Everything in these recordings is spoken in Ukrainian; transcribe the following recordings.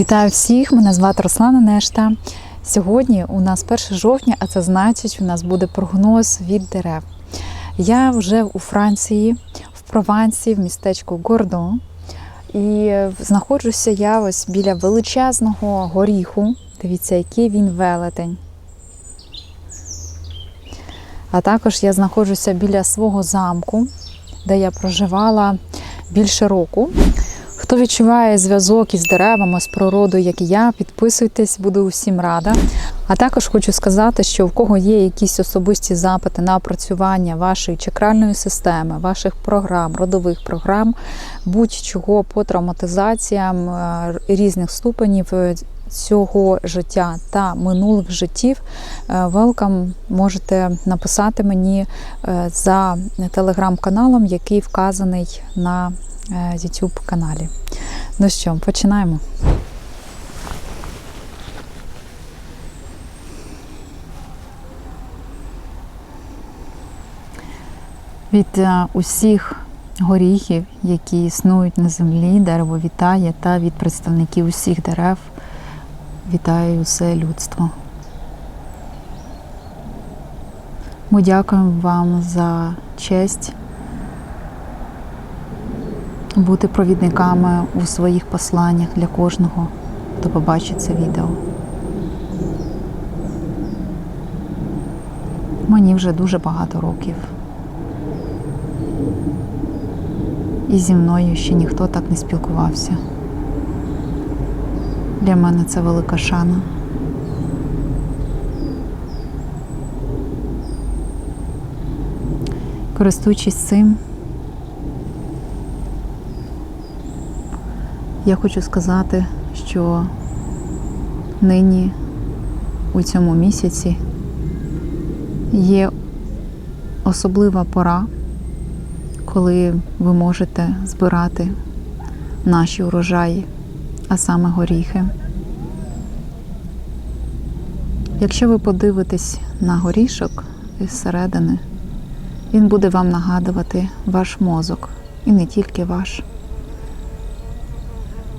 Вітаю всіх! Мене звати Руслана Нешта. Сьогодні у нас 1 жовтня, а це значить, у нас буде прогноз від дерев. Я вже у Франції, в Провансі, в містечку Гордон. І знаходжуся я ось біля величезного горіху. Дивіться, який він велетень. А також я знаходжуся біля свого замку, де я проживала більше року. Хто відчуває зв'язок із деревами, з природою, як і я, підписуйтесь, буду усім рада. А також хочу сказати, що в кого є якісь особисті запити на опрацювання вашої чакральної системи, ваших програм, родових програм, будь-чого по травматизаціям е, різних ступенів е, цього життя та минулих життів, welcome, можете написати мені е, за телеграм-каналом, який вказаний на YouTube каналі. Ну що, починаємо. Від е, усіх горіхів, які існують на землі, дерево вітає, та від представників усіх дерев вітаю усе людство. Ми дякуємо вам за честь бути провідниками у своїх посланнях для кожного, хто побачить це відео. Мені вже дуже багато років. І зі мною ще ніхто так не спілкувався. Для мене це велика шана. Користуючись цим, я хочу сказати, що нині у цьому місяці є особлива пора, коли ви можете збирати наші урожаї, а саме горіхи. Якщо ви подивитесь на горішок із середини, він буде вам нагадувати ваш мозок, і не тільки ваш.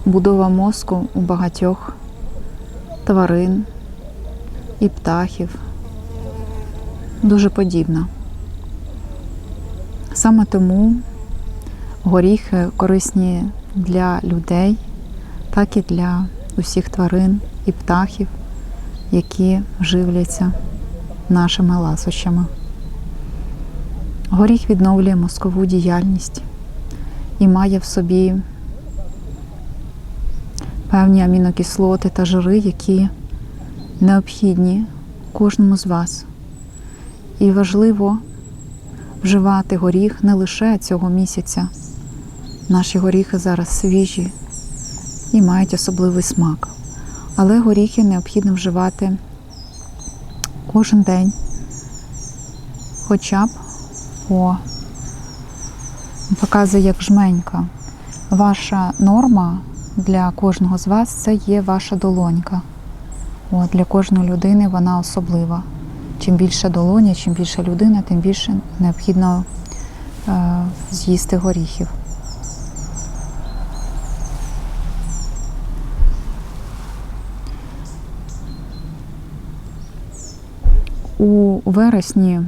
Будова мозку у багатьох тварин і птахів дуже подібна. Саме тому горіхи корисні для людей, так і для усіх тварин і птахів, які живляться нашими ласощами. Горіх відновлює мозкову діяльність і має в собі певні амінокислоти та жири, які необхідні кожному з вас. І важливо вживати горіх не лише цього місяця. Наші горіхи зараз свіжі і мають особливий смак. Але горіхи необхідно вживати кожен день, хоча б по показує як жменька. Ваша норма для кожного з вас це є ваша долонька. От, для кожної людини вона особлива. Чим більше долоня, чим більша людина, тим більше необхідно е, з'їсти горіхів. У вересні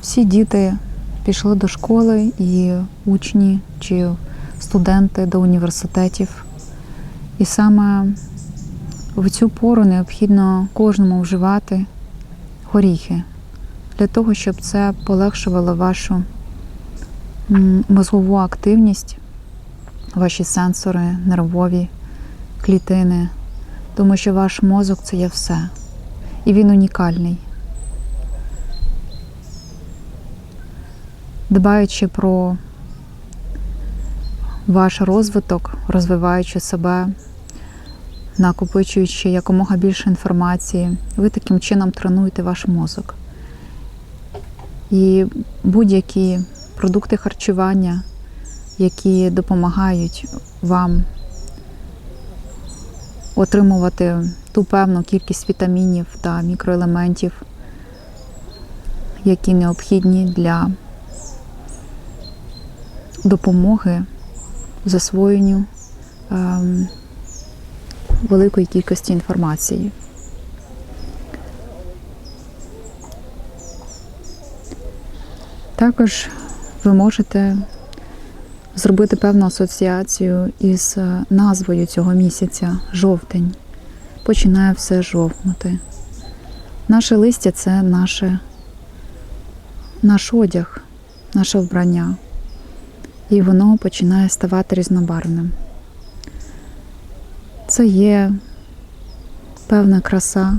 всі діти пішли до школи і учні чи студенти до університетів. І саме в цю пору необхідно кожному вживати горіхи для того, щоб це полегшувало вашу мозгову активність, ваші сенсори, нервові клітини, тому що ваш мозок це є все. І він унікальний. Дбаючи про ваш розвиток, розвиваючи себе, накопичуючи якомога більше інформації, ви таким чином тренуєте ваш мозок. І будь-які продукти харчування, які допомагають вам отримувати ту певну кількість вітамінів та мікроелементів, які необхідні для допомоги засвоєнню ем, великої кількості інформації. Також ви можете зробити певну асоціацію із е, назвою цього місяця жовтень. Починає все жовтнути. Наше листя це наше, наш одяг, наше вбрання. І воно починає ставати різнобарвним. Це є певна краса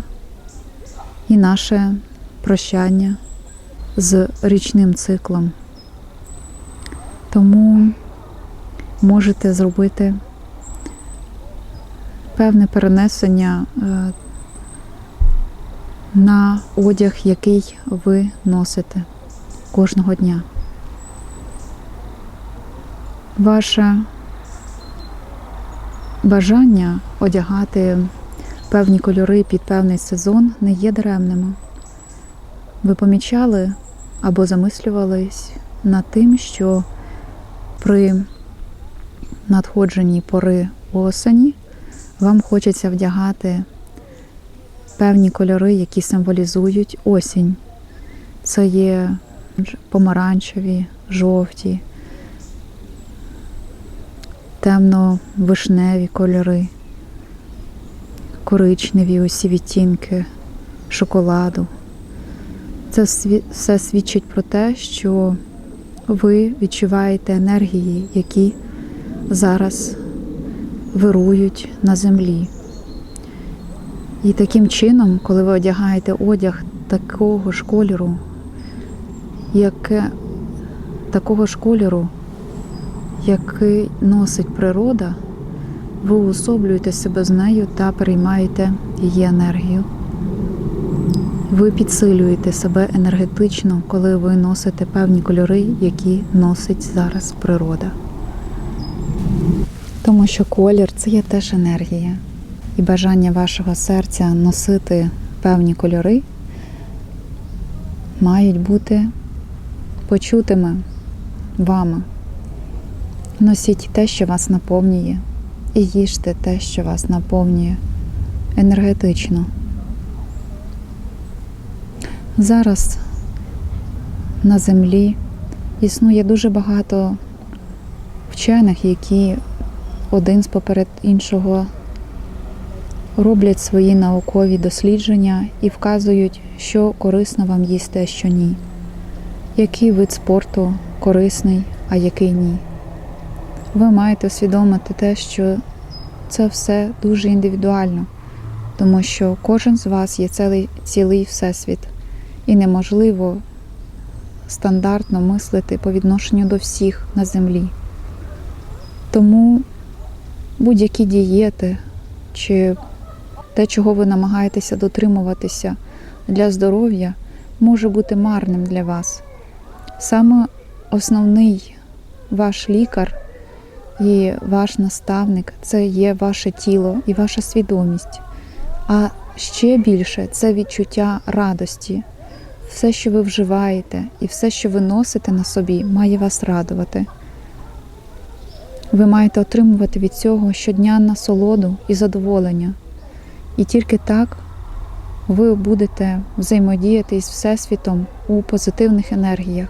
і наше прощання з річним циклом. Тому можете зробити певне перенесення е, на одяг, який ви носите кожного дня. Ваше бажання одягати певні кольори під певний сезон не є даремними. Ви помічали або замислювались над тим, що при надходженні пори осені вам хочеться вдягати певні кольори, які символізують осінь. Це є помаранчеві, жовті, темно-вишневі кольори, коричневі усі відтінки шоколаду. Це все свідчить про те, що ви відчуваєте енергії, які зараз вирують на землі. І таким чином, коли ви одягаєте одяг такого ж кольору, яке, такого ж кольору, який носить природа, ви уособлюєте себе з нею та переймаєте її енергію. Ви підсилюєте себе енергетично, коли ви носите певні кольори, які носить зараз природа. Тому що колір це є теж енергія. І бажання вашого серця носити певні кольори мають бути почутими вами. Носіть те, що вас наповнює, і їжте те, що вас наповнює енергетично. Зараз на землі існує дуже багато вчених, які один з поперед іншого роблять свої наукові дослідження і вказують, що корисно вам їсти, а що ні. Який вид спорту корисний, а який ні. Ви маєте усвідомити те, що це все дуже індивідуально, тому що кожен з вас є цілий, цілий всесвіт, і неможливо стандартно мислити по відношенню до всіх на землі. Тому будь-які дієти чи те, чого ви намагаєтеся дотримуватися для здоров'я, може бути марним для вас. Саме основний ваш лікар і ваш наставник це є ваше тіло і ваша свідомість. А ще більше це відчуття радості. Все, що ви вживаєте, і все, що ви носите на собі, має вас радувати. Ви маєте отримувати від цього щодня насолоду і задоволення. І тільки так ви будете взаємодіяти із Всесвітом у позитивних енергіях.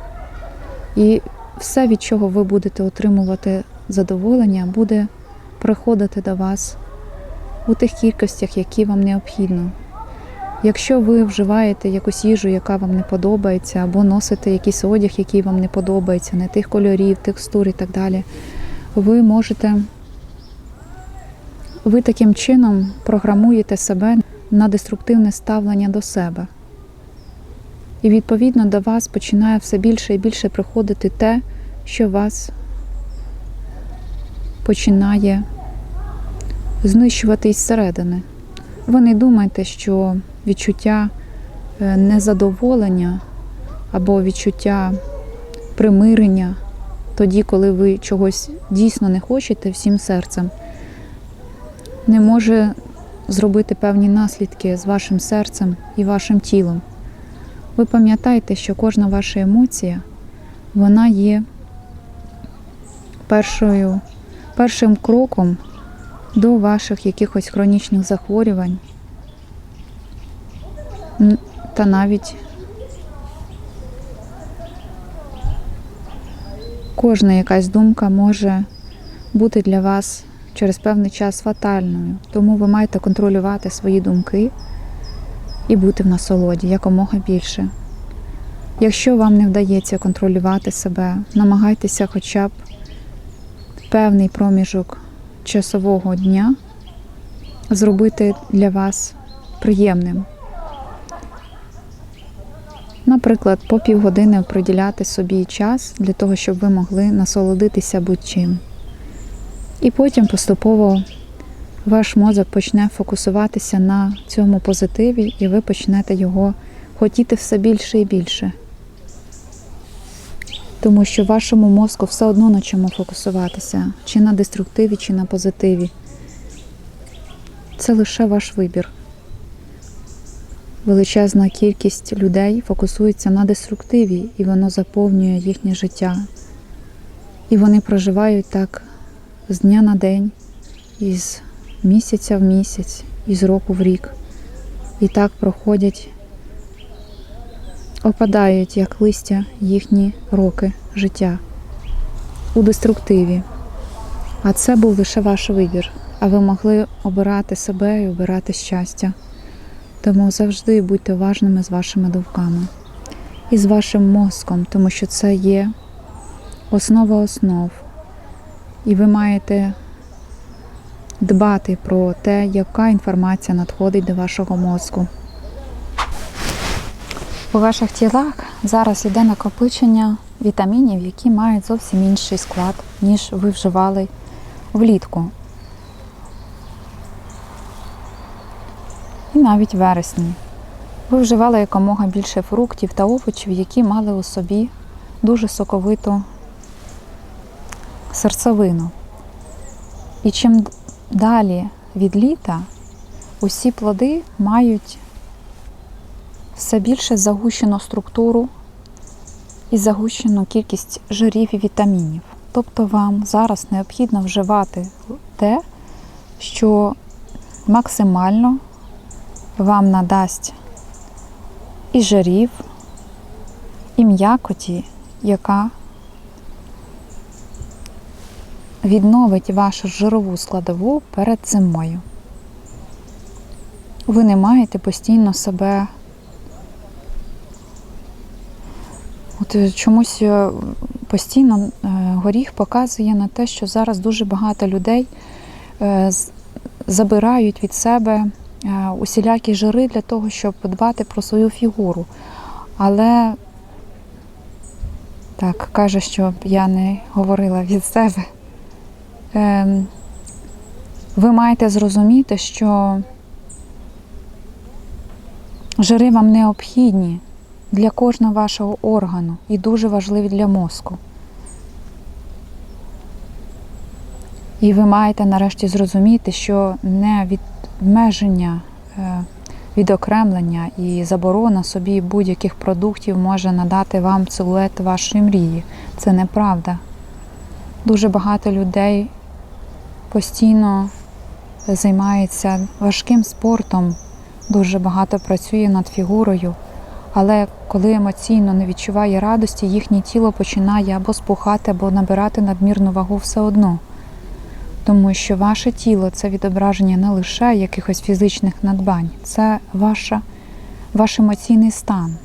І все, від чого ви будете отримувати задоволення, буде приходити до вас у тих кількостях, які вам необхідно. Якщо ви вживаєте якусь їжу, яка вам не подобається, або носите якийсь одяг, який вам не подобається, не тих кольорів, текстур і так далі, ви можете, ви таким чином програмуєте себе на деструктивне ставлення до себе. І відповідно до вас починає все більше і більше приходити те, що вас починає знищувати із середини. Ви не думайте, що відчуття е, незадоволення або відчуття примирення тоді, коли ви чогось дійсно не хочете всім серцем, не може зробити певні наслідки з вашим серцем і вашим тілом. Ви пам'ятаєте, що кожна ваша емоція вона є першою, першим кроком до ваших якихось хронічних захворювань та навіть кожна якась думка може бути для вас через певний час фатальною. Тому ви маєте контролювати свої думки і бути в насолоді якомога більше. Якщо вам не вдається контролювати себе, намагайтеся хоча б певний проміжок часового дня зробити для вас приємним. Наприклад, по півгодини приділяти собі час для того, щоб ви могли насолодитися будь-чим. І потім поступово ваш мозок почне фокусуватися на цьому позитиві, і ви почнете його хотіти все більше і більше. Тому що вашому мозку все одно на чому фокусуватися, чи на деструктиві, чи на позитиві. Це лише ваш вибір. Величезна кількість людей фокусується на деструктиві, і воно заповнює їхнє життя. І вони проживають так з дня на день, із місяця в місяць, із року в рік. І так проходять, опадають як листя їхні роки життя у деструктиві. А це був лише ваш вибір. А ви могли обирати себе і обирати щастя. Тому завжди будьте уважними з вашими думками і з вашим мозком, тому що це є основа основ. І ви маєте дбати про те, яка інформація надходить до вашого мозку. У ваших тілах зараз йде накопичення вітамінів, які мають зовсім інший склад, ніж ви вживали влітку. І навіть вересні. Ви вживали якомога більше фруктів та овочів, які мали у собі дуже соковиту серцевину. І чим далі від літа усі плоди мають все більше загущену структуру і загущену кількість жирів і вітамінів. Тобто вам зараз необхідно вживати те, що максимально вам надасть і жирів, і м'якоті, яка відновить вашу жирову складову перед зимою. Ви не маєте постійно себе. От е, чомусь е, постійно е, горіх показує на те, що зараз дуже багато людей забирають від себе усілякі жири для того, щоб подбати про свою фігуру. Але так, каже, щоб я не говорила від себе. Ем, Ви маєте зрозуміти, що жири вам необхідні для кожного вашого органу і дуже важливі для мозку. І ви маєте нарешті зрозуміти, що не відмеження, е, відокремлення і заборона собі будь-яких продуктів може надати вам силует вашої мрії. Це неправда. Дуже багато людей постійно займається важким спортом, дуже багато працює над фігурою, але коли емоційно не відчуває радості, їхнє тіло починає або спухати, або набирати надмірну вагу все одно. Тому що ваше тіло це відображення не лише якихось фізичних надбань, це ваша, ваш емоційний стан.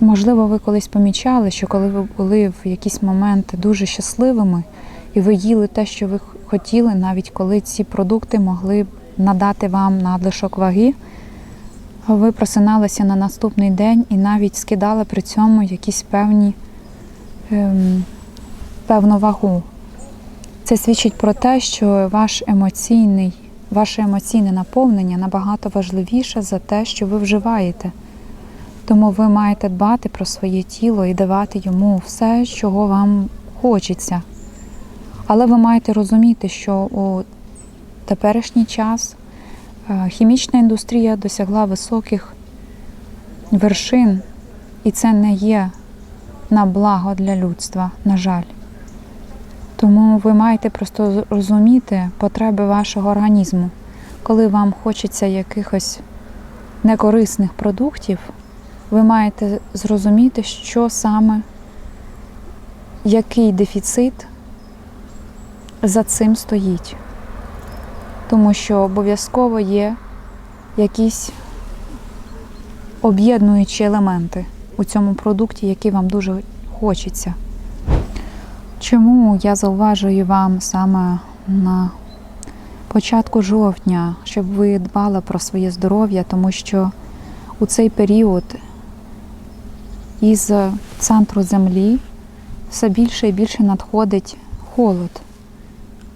Можливо, ви колись помічали, що коли ви були в якісь моменти дуже щасливими, і ви їли те, що ви хотіли, навіть коли ці продукти могли б надати вам надлишок ваги, ви просиналися на наступний день і навіть скидали при цьому якісь певні, ем, певну вагу. Це свідчить про те, що ваш емоційний, ваше емоційне наповнення набагато важливіше за те, що ви вживаєте. Тому ви маєте дбати про своє тіло і давати йому все, чого вам хочеться. Але ви маєте розуміти, що у теперішній час хімічна індустрія досягла високих вершин, і це не є на благо для людства, на жаль. Тому ви маєте просто розуміти потреби вашого організму. Коли вам хочеться якихось некорисних продуктів, ви маєте зрозуміти, що саме, який дефіцит за цим стоїть. Тому що обов'язково є якісь об'єднуючі елементи у цьому продукті, які вам дуже хочеться. Чому я зауважую вам саме на початку жовтня, щоб ви дбали про своє здоров'я, тому що у цей період із центру землі все більше і більше надходить холод,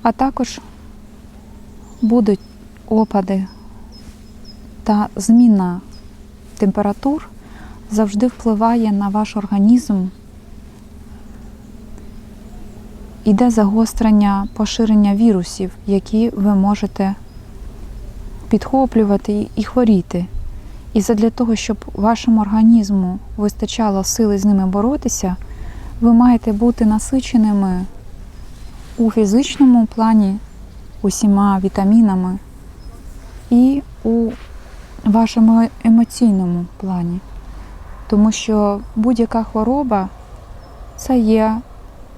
а також будуть опади та зміна температур завжди впливає на ваш організм. Іде загострення поширення вірусів, які ви можете підхоплювати і хворіти. І задля того, щоб вашому організму вистачало сили з ними боротися, ви маєте бути насиченими у фізичному плані усіма вітамінами і у вашому емоційному плані. Тому що будь-яка хвороба це є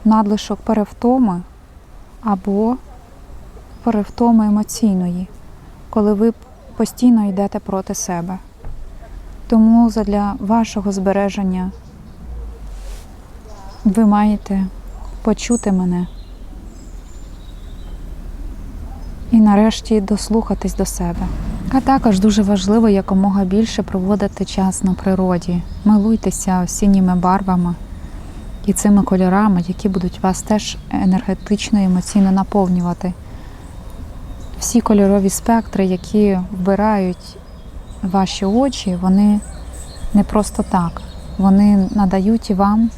надлишок перевтоми або перевтоми емоційної, коли ви постійно йдете проти себе. Тому для вашого збереження ви маєте почути мене і нарешті дослухатись до себе. А також дуже важливо якомога більше проводити час на природі. Милуйтеся осінніми барвами і цими кольорами, які будуть вас теж енергетично і емоційно наповнювати. Всі кольорові спектри, які вбирають ваші очі, вони не просто так. Вони надають вам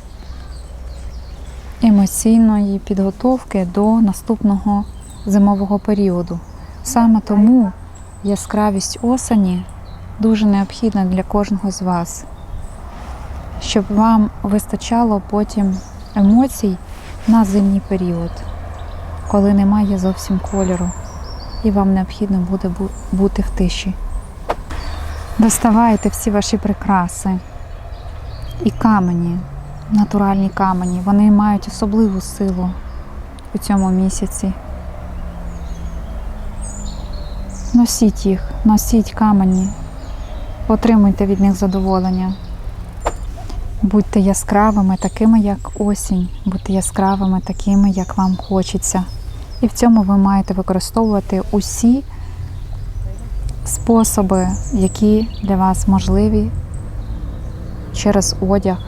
емоційної підготовки до наступного зимового періоду. Саме тому яскравість осені дуже необхідна для кожного з вас, щоб вам вистачало потім емоцій на зимній період, коли немає зовсім кольору, і вам необхідно буде бути в тиші. Доставайте всі ваші прикраси і камені, натуральні камені, вони мають особливу силу у цьому місяці. Носіть їх, носіть камені, отримуйте від них задоволення. Будьте яскравими, такими, як осінь, будьте яскравими, такими, як вам хочеться. І в цьому ви маєте використовувати усі способи, які для вас можливі через одяг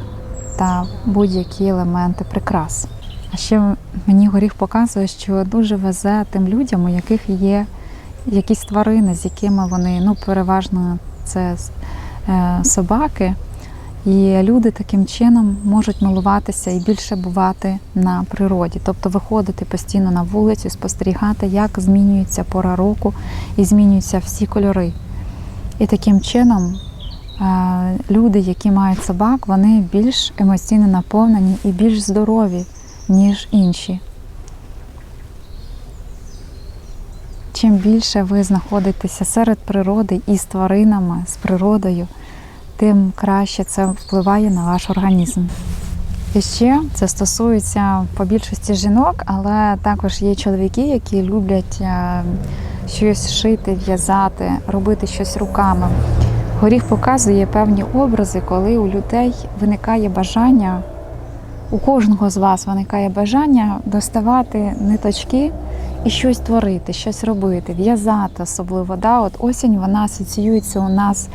та будь-які елементи прикрас. А ще мені горіх показує, що дуже везе тим людям, у яких є якісь тварини, з якими вони, ну, переважно це е, собаки. І люди таким чином можуть милуватися і більше бувати на природі, тобто виходити постійно на вулицю, спостерігати, як змінюється пора року і змінюються всі кольори. І таким чином е, люди, які мають собак, вони більш емоційно наповнені і більш здорові, ніж інші. Чим більше ви знаходитеся серед природи і з тваринами, з природою, тим краще це впливає на ваш організм. І ще це стосується по більшості жінок, але також є чоловіки, які люблять е, щось шити, в'язати, робити щось руками. Горіх показує певні образи, коли у людей виникає бажання, у кожного з вас виникає бажання доставати ниточки і щось творити, щось робити, в'язати особливо. Да? От осінь вона асоціюється у нас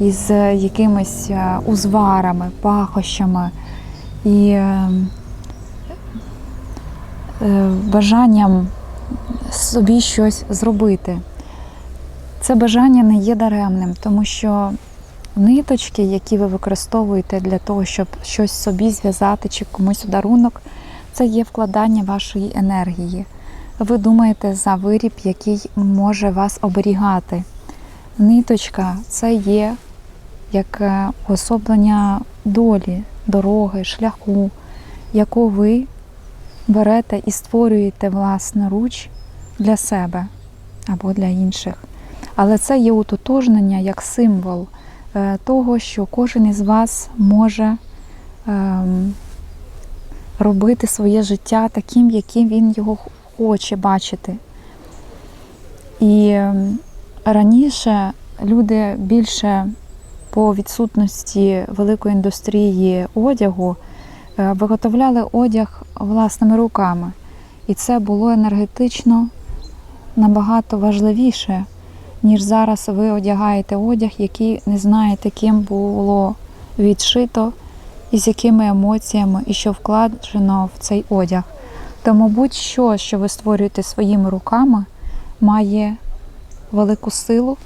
із е, якимись е, узварами, пахощами і е, бажанням собі щось зробити. Це бажання не є даремним, тому що ниточки, які ви використовуєте для того, щоб щось собі зв'язати чи комусь у дарунок, це є вкладання вашої енергії. Ви думаєте за виріб, який може вас оберігати. Ниточка це є як е, уособлення долі, дороги, шляху, яку ви берете і створюєте власноруч для себе або для інших. Але це є утотожнення як символ того, що кожен із вас може ем, робити своє життя таким, яким він його хоче бачити. І ем, раніше люди більше по відсутності великої індустрії одягу е, виготовляли одяг власними руками. І це було енергетично набагато важливіше, ніж зараз ви одягаєте одяг, який не знаєте, ким було відшито і з якими емоціями, і що вкладено в цей одяг. Тому будь-що, що ви створюєте своїми руками, має велику силу,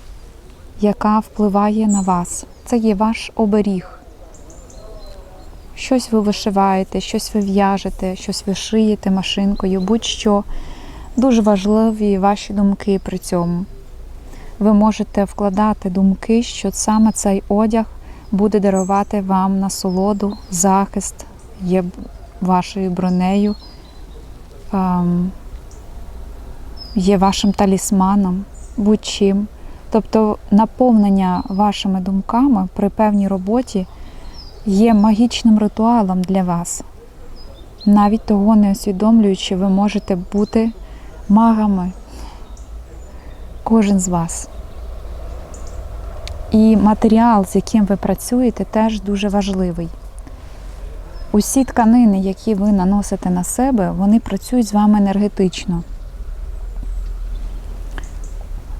яка впливає на вас. Це є ваш оберіг. Щось ви вишиваєте, щось ви в'яжете, щось ви шиєте машинкою, будь-що. Дуже важливі ваші думки при цьому. Ви можете вкладати думки, що саме цей одяг буде дарувати вам насолоду, захист, є вашою бронею, ем, є вашим талісманом, будь-чим. Тобто наповнення вашими думками при певній роботі є магічним ритуалом для вас. Навіть того не усвідомлюючи, ви можете бути магами. Кожен з вас. І матеріал, з яким ви працюєте, теж дуже важливий. Усі тканини, які ви наносите на себе, вони працюють з вами енергетично.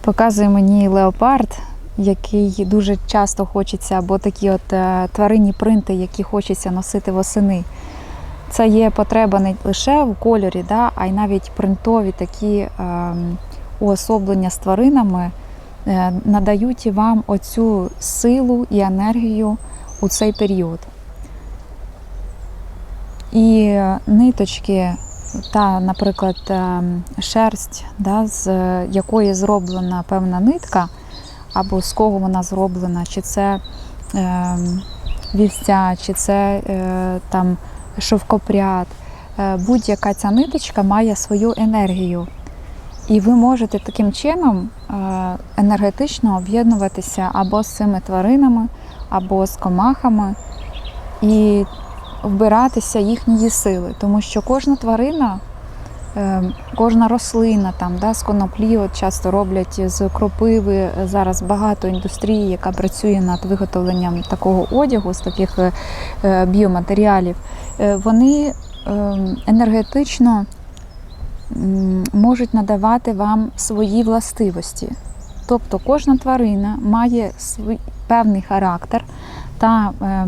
Показує мені леопард, який дуже часто хочеться, або такі от е, тваринні принти, які хочеться носити восени. Це є потреба не лише в кольорі, да, а й навіть принтові такі е, уособлення з тваринами е, надають вам оцю силу і енергію у цей період. І ниточки та, наприклад, е, шерсть, да, з якої зроблена певна нитка, або з кого вона зроблена, чи це е, вівця, чи це е, там шовкопряд. Е, Будь-яка ця ниточка має свою енергію. І ви можете таким чином е, енергетично об'єднуватися або з цими тваринами, або з комахами і вбиратися їхньої сили. Тому що кожна тварина, е, кожна рослина там, да, з коноплі, от часто роблять з кропиви. Зараз багато індустрії, яка працює над виготовленням такого одягу, з таких е, біоматеріалів, вони енергетично можуть надавати вам свої властивості. Тобто кожна тварина має свій певний характер та е,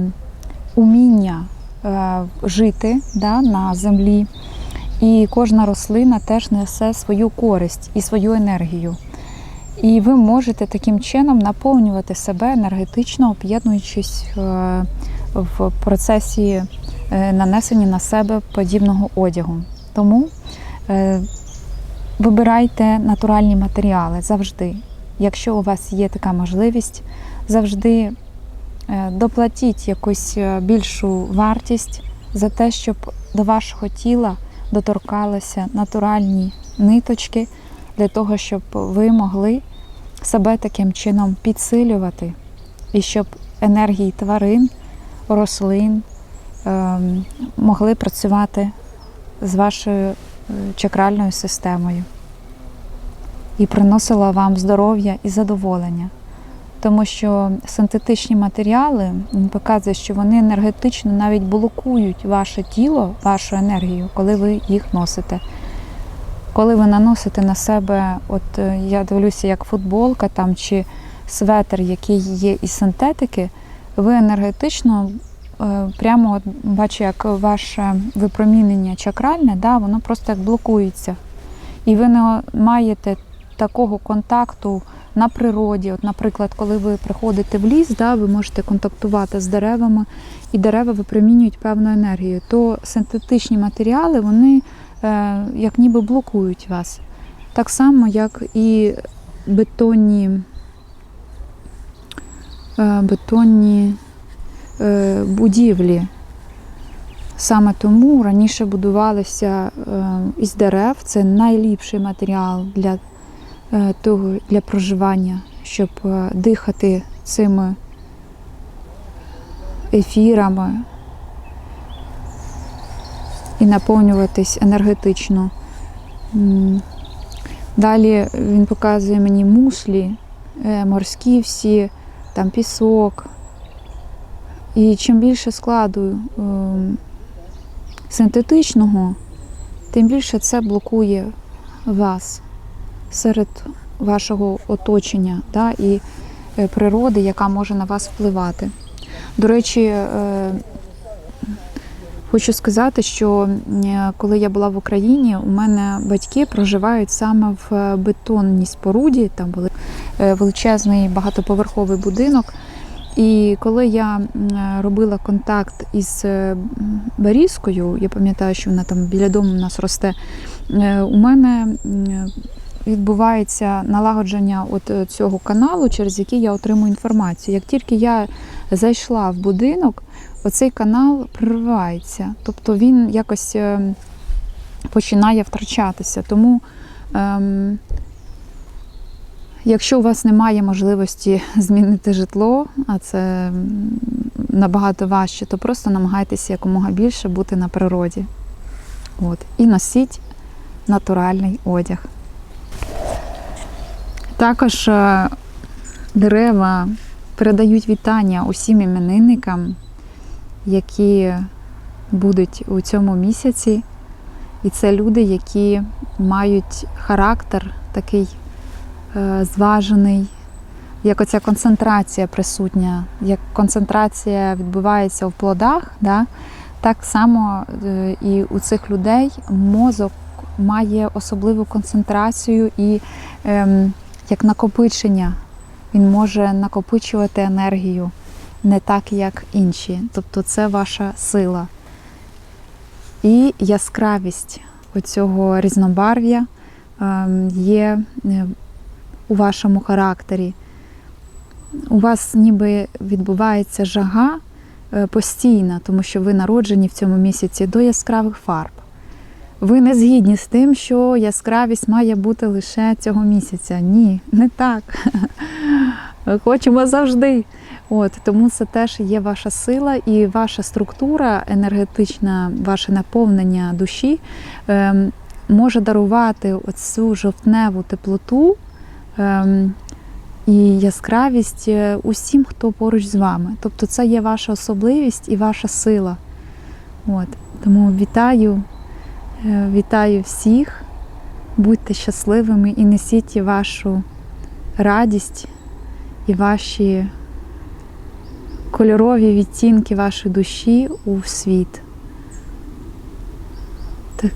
уміння е, жити да, на землі, і кожна рослина теж несе свою користь і свою енергію. І ви можете таким чином наповнювати себе енергетично, об'єднуючись е, в процесі е, нанесення на себе подібного одягу. Тому вибирайте натуральні матеріали завжди. Якщо у вас є така можливість, завжди е, доплатіть якусь е, більшу вартість за те, щоб до вашого тіла доторкалися натуральні ниточки, для того, щоб ви могли себе таким чином підсилювати, і щоб енергії тварин, рослин ем, могли працювати з вашою чакральною системою і приносила вам здоров'я і задоволення. Тому що синтетичні матеріали показує, що вони енергетично навіть блокують ваше тіло, вашу енергію, коли ви їх носите. Коли ви наносите на себе, от е, я дивлюся, як футболка там чи светр, який є із синтетики, ви енергетично Е, прямо бачу, як ваше випромінення чакральне, да, воно просто як блокується. І ви не маєте такого контакту на природі. От, Наприклад, коли ви приходите в ліс, да, ви можете контактувати з деревами, і дерева випромінюють певну енергію, то синтетичні матеріали вони е, як ніби блокують вас. Так само, як і бетонні, е, бетонні будівлі. Саме тому раніше будувалися е, із дерев. Це найліпший матеріал для е, того для проживання, щоб е, дихати цими ефірами і наповнюватись енергетично. Далі він показує мені мушлі, е, морські всі, там пісок. І чим більше складу ем, синтетичного, тим більше це блокує вас серед вашого оточення да, і е, природи, яка може на вас впливати. До речі, е, хочу сказати, що е, коли я була в Україні, у мене батьки проживають саме в бетонній споруді, там величезний багатоповерховий будинок. І коли я робила контакт із е, Берізкою, я пам'ятаю, що вона там біля дому у нас росте, е, у мене відбувається налагодження от е, цього каналу, через який я отримую інформацію. Як тільки я зайшла в будинок, оцей канал проривається. Тобто він якось е, починає втрачатися. Тому. Ем, Якщо у вас немає можливості змінити житло, а це набагато важче, то просто намагайтеся якомога більше бути на природі. От. І носіть натуральний одяг. Також е, дерева передають вітання усім іменинникам, які будуть у цьому місяці. І це люди, які мають характер такий зважений, як оця концентрація присутня, як концентрація відбувається в плодах, да, так само е, і у цих людей мозок має особливу концентрацію і ем, як накопичення. Він може накопичувати енергію не так, як інші. Тобто це ваша сила. І яскравість оцього різнобарв'я ем, є е, у вашому характері. У вас ніби відбувається жага е, постійна, тому що ви народжені в цьому місяці до яскравих фарб. Ви не згідні з тим, що яскравість має бути лише цього місяця. Ні, не так. Хочемо завжди. От, тому це теж є ваша сила і ваша структура енергетична, ваше наповнення душі ем, може дарувати оцю жовтневу теплоту і яскравість е, усім, хто поруч з вами. Тобто це є ваша особливість і ваша сила. От, тому вітаю, е, вітаю всіх, будьте щасливими і несіть вашу радість і ваші кольорові відтінки вашої душі у світ. Так,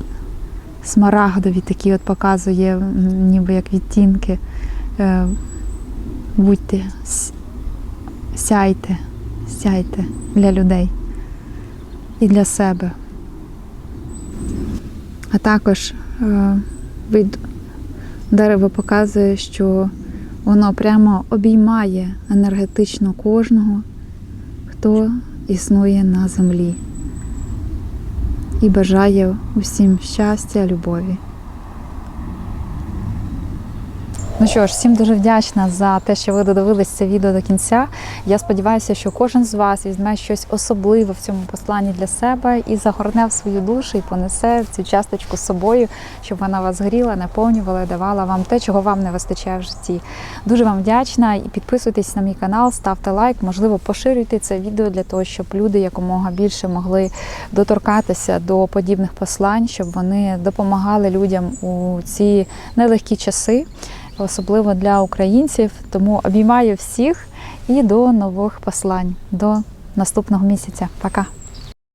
смарагдові такі от показує, ніби як відтінки. Е, Будьте, сяйте, сяйте для людей і для себе. А також е, від дерево показує, що воно прямо обіймає енергетично кожного, хто існує на землі. І бажає усім щастя, любові. Ну що ж, всім дуже вдячна за те, що ви додивились це відео до кінця. Я сподіваюся, що кожен з вас візьме щось особливе в цьому посланні для себе і загорне в свою душу і понесе цю часточку з собою, щоб вона вас гріла, наповнювала і давала вам те, чого вам не вистачає в житті. Дуже вам вдячна і підписуйтесь на мій канал, ставте лайк, можливо, поширюйте це відео для того, щоб люди якомога більше могли доторкатися до подібних послань, щоб вони допомагали людям у ці нелегкі часи особливо для українців. Тому обіймаю всіх і до нових послань, до наступного місяця. Пока!